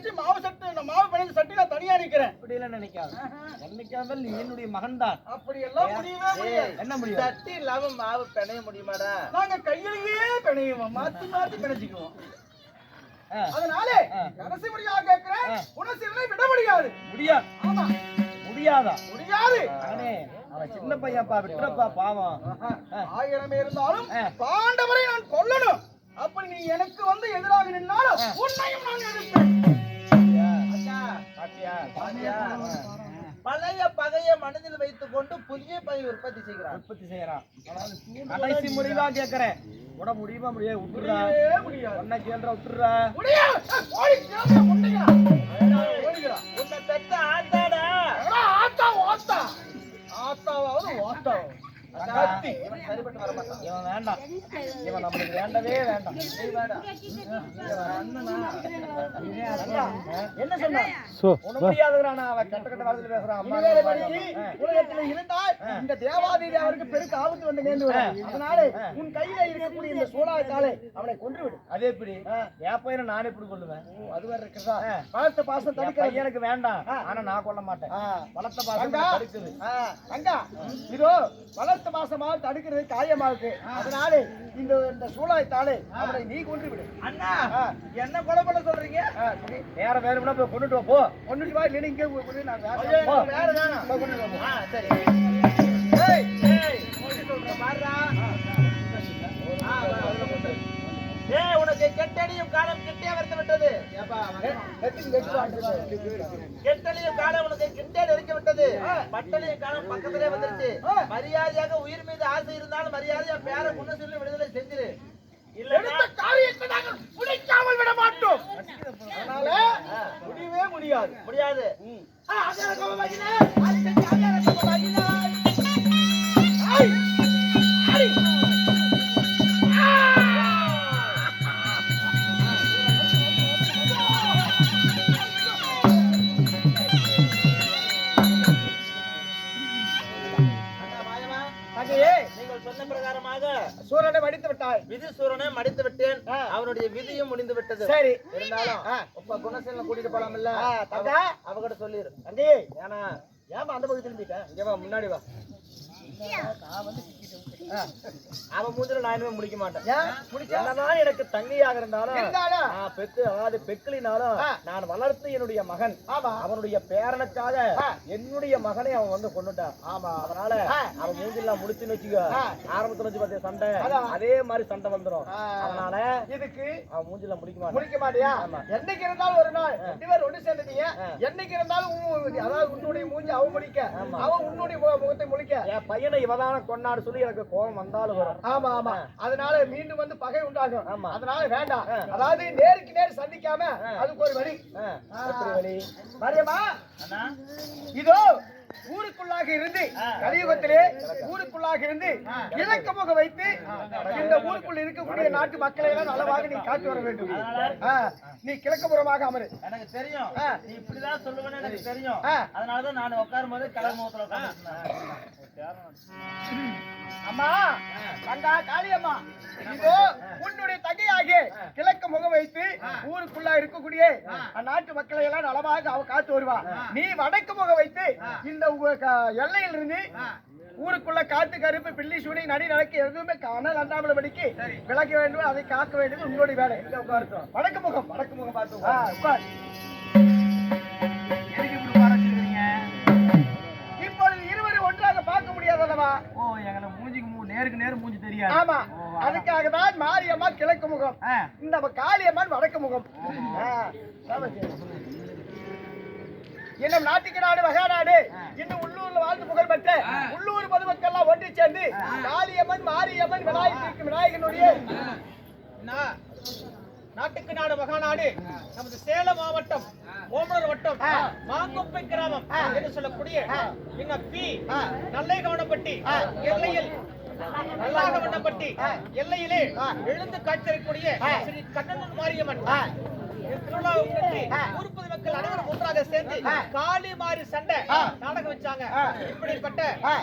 நினைச்சு மாவு சட்டு இந்த மாவு பிணைஞ்ச சட்டி நான் தனியா நிக்கிறேன். அப்படி எல்லாம் நினைக்காது என்னைக்காவது நீ என்னுடைய மகன் தான் அப்படி எல்லாம் முடியவே முடியாது. என்ன முடியும்? சட்டி இல்லாம மாவு பிணைய முடியுமாடா? நாங்க கையிலேயே பிணையுவோம். மாத்தி மாத்தி பிணைச்சுக்குவோம். அதனால. கடைசி முறையா கேட்கிறேன். உனசிலை விட முடியாது. முடியாது. ஆமா. முடியாதா? முடியாது. மகனே அவன் சின்ன பையன்ப்பா விட்டுறப்பா பாவம். ஆயிரம் இருந்தாலும். பாண்டவரை நான் கொல்லணும். அப்படி நீ எனக்கு வந்து எதிராக நின்னாலும் உன்னையும் நான் எதிர்ப்பேன்? பழைய பகைய மனதில் வைத்துக் கொண்டு புதிய பகை உற்பத்தி செய்கிறார் உற்பத்தி செய்யறான் கடைசி முடிவா கேக்குறேன். உட முடியுமா முடியாது? விட்டுறா ஒன்ன கேள்ற விட்டுறா கத்தி. இவன் சரிப்பட்டு வர மாட்டான். இவன் வேண்டாம். இவன் நம்மளுக்கு வேண்டவே வேண்டாம். என்ன சொன்ன உன முடியாதுங்கிறானா அவன் கட்ட கட்ட வார்த்தையில பேசுறான். அம்மா இனிமேல் படிக்கு உலகத்துல இருந்தால் இந்த தேவாதேவி அவருக்கு பெருக்கு ஆபத்து வந்து நேர்ந்து விடும். அதனால உன் கையில இருக்கக்கூடிய இந்த சூழாத்தாலே அவனை கொன்று விடு அது எப்படி? என் பையனை நான் எப்படி கொள்ளுவேன் அது வேற இருக்கிறதா? பலத்த பாசம் என் தடுக்க பையனுக்கு வேண்டாம். ஆனா நான் கொல்ல மாட்டேன். வளர்த்த பாசம் அங்கா தடுக்குது. அங்கா இதோ வளர்த்த மாசமா தடுக்கிறது காயமாவுக்கு அதனால இந்த இந்த சூழாய்த்தாலே அவனை நீ கொன்று விடு அண்ணா. என்ன கொலை பண்ண சொல்றீங்க. வேற வேற கொண்டுட்டு போ. கொன்னுட்டு வா இல்லைன்னு இங்கே கொண்டு நான் வேற- வேற வேணாம். சரி. கெட்டடியும் காலம் கிட்டே வந்து விட்டது. கெட்டடியும் காலம் உனக்கு கிட்டே நெருக்கி விட்டது. பட்டளியும் காலம் பக்கத்திலே வந்துருச்சு. மரியாதையாக உயிர் மீது ஆசை இருந்தாலும் மரியாதையா பேர முன்ன சொல்லி விடுதலை செஞ்சிரு. இல்லைன்னா எடுத்த காரியத்தை நாங்கள் முடிக்காமல் விட மாட்டோம். அதனால முடியவே முடியாது. முடியாது. சூரனை மடித்து விட்டாய். விதி சூரனை மடித்து விட்டேன். அவனுடைய விதியும் முடிந்து விட்டது. சரி. இருந்தாலும் ஆ. இப்ப குணசீலனை கூட்டிட்டு போலாம்ல தங்கா. அவகிட்ட சொல்லிரு. தங்கையே ஏன்னா ஏமா அந்த பக்கம் திரும்பிட்ட? இங்க வா முன்னாடி வா. அவன் மூஞ்சில நான் இனிமே முடிக்க மாட்டேன். என்னதான் எனக்கு தங்கையாக இருந்தாலும் பெத்து அதாவது பெக்கிலினாலும். நான் வளர்த்து என்னுடைய மகன். அவனுடைய பேரனுக்காக. என்னுடைய மகனை அவன் வந்து கொண்டுட்டான் ஆமா அதனால. அவன் மூஞ்சிலாம் முடிச்சுன்னு வச்சுக்கோ. ஆரம்பத்துல வச்சு பார்த்தியா சண்டை. அதே மாதிரி சண்டை வந்துரும். ஆ. அதனால இதுக்கு அவன் மூஞ்சில முடிக்க மாட்டான். முடிக்க மாட்டியா? என்னைக்கு இருந்தாலும் ஒரு நாள். ரெண்டு பேரும் ஒண்ணு சேர்ந்துட்டீங்க. என்னைக்கு இருந்தாலும் அதாவது உன்னுடைய மூஞ்சி அவன் முடிக்க அவன் உன்னுடைய முகத்தை முடிக்க என் பையனை இவதான கொண்டாடு சொல்லி எனக்கு கோபம் வந்தாலும் வரும். ஆமா ஆமா. அதனால மீண்டும் வந்து பகை உண்டாகும். ஆமா. அதனால வேண்டாம். அதாவது நேருக்கு நேர் சந்திக்காம அதுக்கு ஒரு வழி. வழி? மரியம்மா இதோ ஊருக்குள்ளாக இருந்து கலியுகத்திலே ஊருக்குள்ளாக இருந்து இலக்க முக வைத்து இந்த ஊருக்குள் இருக்கக்கூடிய நாட்டு மக்களை எல்லாம் நலவாக நீ காட்டி வர வேண்டும். நீ கிழக்குப்புறமாக அமரு. எனக்கு தெரியும். நீ இப்படிதான் சொல்லுவேன்னு எனக்கு தெரியும். அதனாலதான் நான் உட்காரும் போது கடல் முகத்துல உட்கார்ந்து அம்மா தங்கா காளியம்மா இதோ உன்னுடைய தங்கையாகிய கிழக்கு வைத்து ஊருக்குள்ள இருக்கக்கூடிய நாட்டு மக்களை எல்லாம் நலமாக அவ காத்து வருவா. நீ வடக்கு முகம் வைத்து இந்த எல்லையில் இருந்து ஊருக்குள்ள காட்டு கருப்பு பில்லி சூனி நடி நடக்க எதுவுமே கனல் அண்டாமல் படிக்கு விளக்க வேண்டும் அதை காக்க வேண்டியது உங்களுடைய வேலை. வடக்கு முகம் வடக்கு முகம் பார்த்து இப்பொழுது இருவரும் ஒன்றாக பார்க்க முடியாதல்லவா? ஓ எங்களை மூஞ்சிக்கு மூ நேருக்கு நேர் மூஞ்சி தெரியாது. ஆமா. அதுக்காக தான் மாரியம்மா கிழக்கு முகம். இந்த காளியம்மன் வடக்கு முகம். இன்னும் நாட்டுக்கு நாடு வகா நாடு. இன்னும் உள்ளூர்ல வாழ்ந்து புகழ் பெற்ற உள்ளூர் பொதுமக்கள் எல்லாம் ஒன்று சேர்ந்து காளியம்மன் மாரியம்மன் விநாயகருக்கு விநாயகனுடைய நாட்டுக்கு நாடு மகாநாடு நமது சேலம் மாவட்டம் ஓமலூர் வட்டம் மாங்குப்பை கிராமம் என்று சொல்லக்கூடிய இந்த பி நல்லைகவனப்பட்டி எல்லையில் நல்லாகவனப்பட்டி எல்லையிலே எழுந்து காட்சிருக்கக்கூடிய ஸ்ரீ கண்ணனூர் மாரியம்மன். திருவிழாவை முன்னிட்டு ஊர் பொதுமக்கள் அனைவரும் சேர்ந்து காளி மாறி சண்டை நாடகம் வச்சாங்க. இப்படிப்பட்ட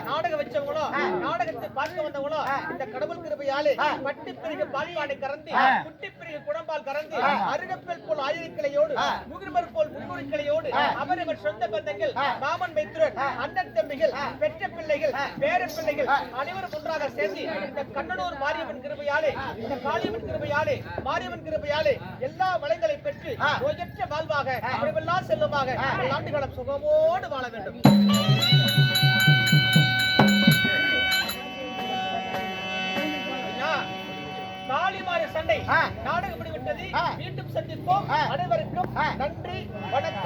நாடகம் வச்சவங்களும் நாடகத்தை பார்க்க வந்தவங்களும் இந்த கடவுள் கிருபையாலே பட்டி பிரிவு பால்பாடை கறந்து குட்டி பிரிவு குடம்பால் கறந்து அருகப்பல் போல் ஆயுதக்கிளையோடு முகிர்மர் போல் முன்னுரிக்கிளையோடு அவரவர் சொந்த பந்தங்கள் மாமன் மைத்துரன் அண்ணன் தம்பிகள் பெற்ற பிள்ளைகள் பேர பிள்ளைகள் அனைவரும் ஒன்றாக சேர்ந்து இந்த கண்ணனூர் மாரியம்மன் கிருபையாலே இந்த காளியம்மன் கிருபையாலே மாரியம்மன் கிருபையாலே எல்லா வளங்களை பெற்று வாழ்வாக அறிவெல்லாம் செல்வமாக ஆண்டுகாலம் சுகமோடு வாழ வேண்டும். ஐயா, காளிமாரி சண்டை. நாடகம் விட்டது. மீண்டும் சந்திப்போம். அனைவருக்கும் நன்றி வணக்கம்.